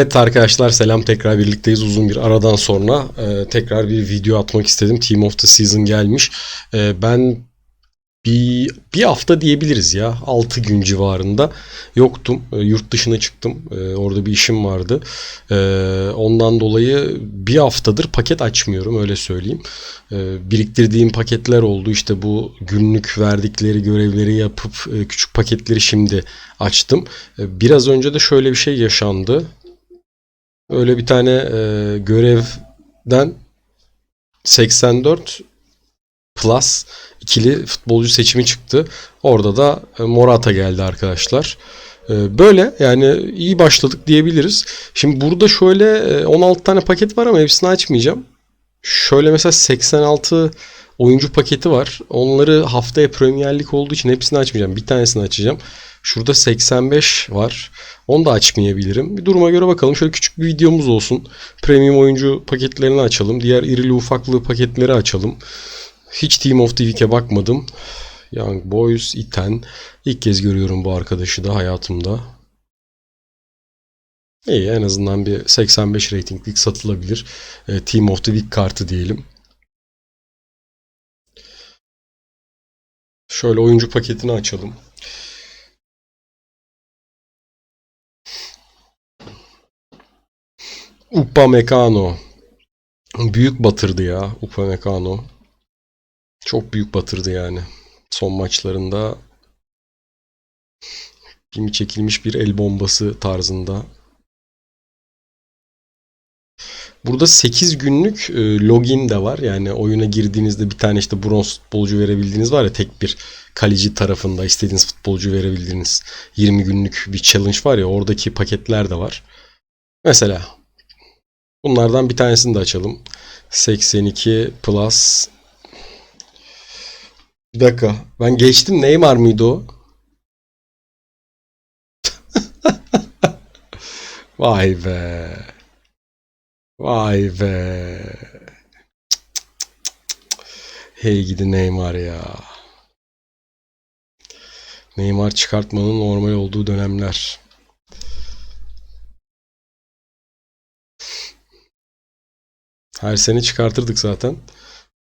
Evet arkadaşlar selam. Tekrar birlikteyiz uzun bir aradan sonra. E, tekrar bir video atmak istedim. Team of the Season gelmiş. E, ben bir, bir hafta diyebiliriz ya. 6 gün civarında yoktum. E, yurt dışına çıktım. E, orada bir işim vardı. E, ondan dolayı bir haftadır paket açmıyorum öyle söyleyeyim. E, biriktirdiğim paketler oldu. İşte bu günlük verdikleri görevleri yapıp e, küçük paketleri şimdi açtım. E, biraz önce de şöyle bir şey yaşandı. Öyle bir tane e, görevden 84 plus ikili futbolcu seçimi çıktı. Orada da e, Morata geldi arkadaşlar. E, böyle yani iyi başladık diyebiliriz. Şimdi burada şöyle e, 16 tane paket var ama hepsini açmayacağım. Şöyle mesela 86 oyuncu paketi var. Onları haftaya Premier olduğu için hepsini açmayacağım. Bir tanesini açacağım. Şurada 85 var. Onu da açmayabilirim. Bir duruma göre bakalım. Şöyle küçük bir videomuz olsun. Premium oyuncu paketlerini açalım. Diğer irili ufaklı paketleri açalım. Hiç Team of the Week'e bakmadım. Young Boys, Iten. İlk kez görüyorum bu arkadaşı da hayatımda. İyi en azından bir 85 ratinglik satılabilir. E, Team of the Week kartı diyelim. Şöyle oyuncu paketini açalım. Upamecano. Büyük batırdı ya Upamecano. Çok büyük batırdı yani. Son maçlarında kimi çekilmiş bir el bombası tarzında. Burada 8 günlük e, login de var. Yani oyuna girdiğinizde bir tane işte bronz futbolcu verebildiğiniz var ya tek bir kaleci tarafında istediğiniz futbolcu verebildiğiniz 20 günlük bir challenge var ya oradaki paketler de var. Mesela bunlardan bir tanesini de açalım. 82 plus bir dakika. Ben geçtim. Neymar mıydı o? Vay be. Vay be. Hey gidi Neymar ya. Neymar çıkartmanın normal olduğu dönemler. Her sene çıkartırdık zaten.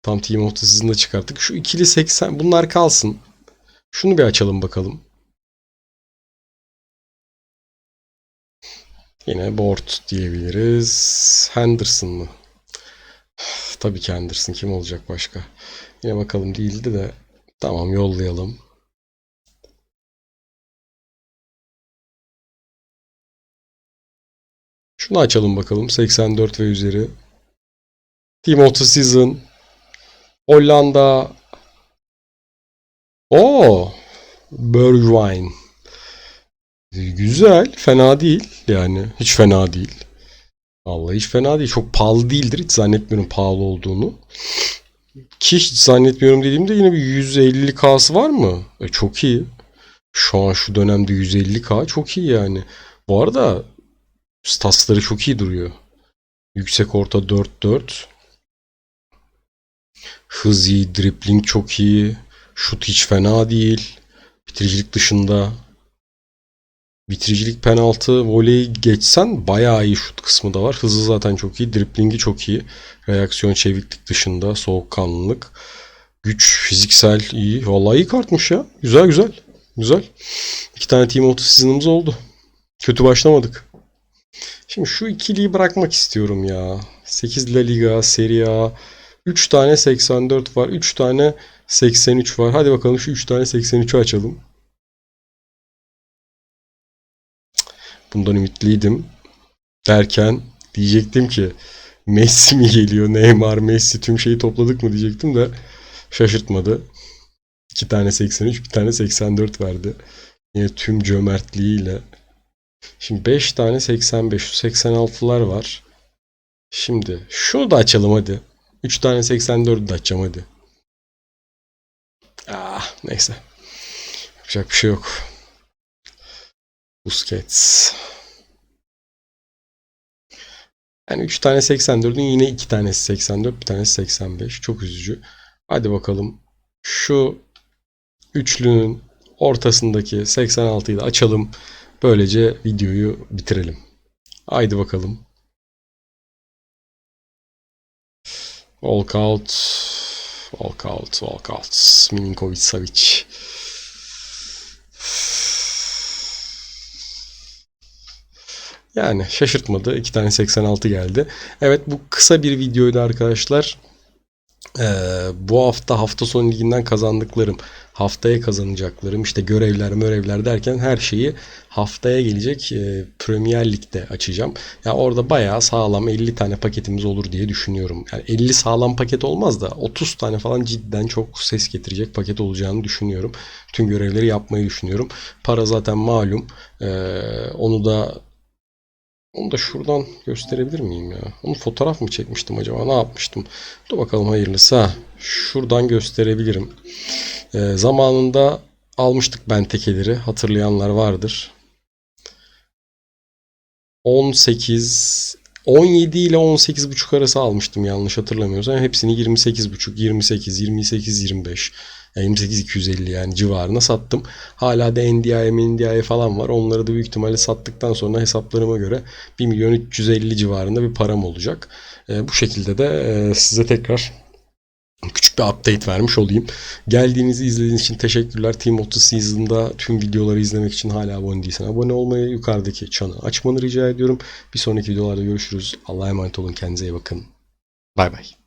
Tam Team of the Season'da çıkarttık. Şu ikili 80 bunlar kalsın. Şunu bir açalım bakalım. Yine board diyebiliriz. Henderson mı? Tabii ki Henderson. Kim olacak başka? Yine bakalım değildi de. Tamam yollayalım. Şunu açalım bakalım. 84 ve üzeri. Team of the Season. Hollanda. O Bergwijn. Güzel. Fena değil. Yani hiç fena değil. Vallahi hiç fena değil. Çok pahalı değildir. Hiç zannetmiyorum pahalı olduğunu. Ki hiç zannetmiyorum dediğimde yine bir 150K'sı var mı? E, çok iyi. Şu an şu dönemde 150K çok iyi yani. Bu arada statsları çok iyi duruyor. Yüksek orta 4-4. Hız iyi, dribbling çok iyi. Şut hiç fena değil. Bitiricilik dışında. Bitiricilik penaltı, voleyi geçsen bayağı iyi şut kısmı da var. Hızı zaten çok iyi. Driblingi çok iyi. Reaksiyon çeviklik dışında. Soğukkanlılık. Güç, fiziksel iyi. Vallahi iyi kartmış ya. Güzel güzel. Güzel. İki tane Team the Season'ımız oldu. Kötü başlamadık. Şimdi şu ikiliyi bırakmak istiyorum ya. 8 La Liga, Serie A. 3 tane 84 var. 3 tane 83 var. Hadi bakalım şu 3 tane 83'ü açalım. Bundan ümitliydim. Derken diyecektim ki Messi mi geliyor? Neymar, Messi tüm şeyi topladık mı diyecektim de şaşırtmadı. 2 tane 83, bir tane 84 verdi. Yine tüm cömertliğiyle. Şimdi 5 tane 85, şu 86'lar var. Şimdi şunu da açalım hadi. 3 tane 84'ü de açacağım hadi. Ah neyse. Yapacak bir şey yok. Busquets. Yani 3 tane 84'ün yine 2 tanesi 84, bir tanesi 85. Çok üzücü. Hadi bakalım. Şu üçlünün ortasındaki 86'yı da açalım. Böylece videoyu bitirelim. Haydi bakalım. Walkout. Walkout. Walkout. Milinkovic Savic. Yani şaşırtmadı. İki tane 86 geldi. Evet bu kısa bir videoydu arkadaşlar. Ee, bu hafta hafta sonu liginden kazandıklarım, haftaya kazanacaklarım, işte görevler, mörevler derken her şeyi haftaya gelecek e, Premier Lig'de açacağım. Ya orada bayağı sağlam 50 tane paketimiz olur diye düşünüyorum. Yani 50 sağlam paket olmaz da 30 tane falan cidden çok ses getirecek paket olacağını düşünüyorum. Tüm görevleri yapmayı düşünüyorum. Para zaten malum. Ee, onu da onu da şuradan gösterebilir miyim ya? Onu fotoğraf mı çekmiştim acaba? Ne yapmıştım? Dur bakalım hayırlısı. Ha, şuradan gösterebilirim. Ee, zamanında almıştık ben tekeleri. Hatırlayanlar vardır. 18 17 ile 18,5 arası almıştım yanlış hatırlamıyorsam. Hepsini 28,5, 28, 28, 25, 28 250 yani civarına sattım. Hala da NDI, MNDI falan var. Onları da büyük ihtimalle sattıktan sonra hesaplarıma göre 1 milyon 350 civarında bir param olacak. E, bu şekilde de e, size tekrar küçük bir update vermiş olayım. Geldiğinizi izlediğiniz için teşekkürler. Team 30 Season'da tüm videoları izlemek için hala abone değilsen abone olmayı, yukarıdaki çanı açmanı rica ediyorum. Bir sonraki videolarda görüşürüz. Allah'a emanet olun. Kendinize iyi bakın. Bay bay.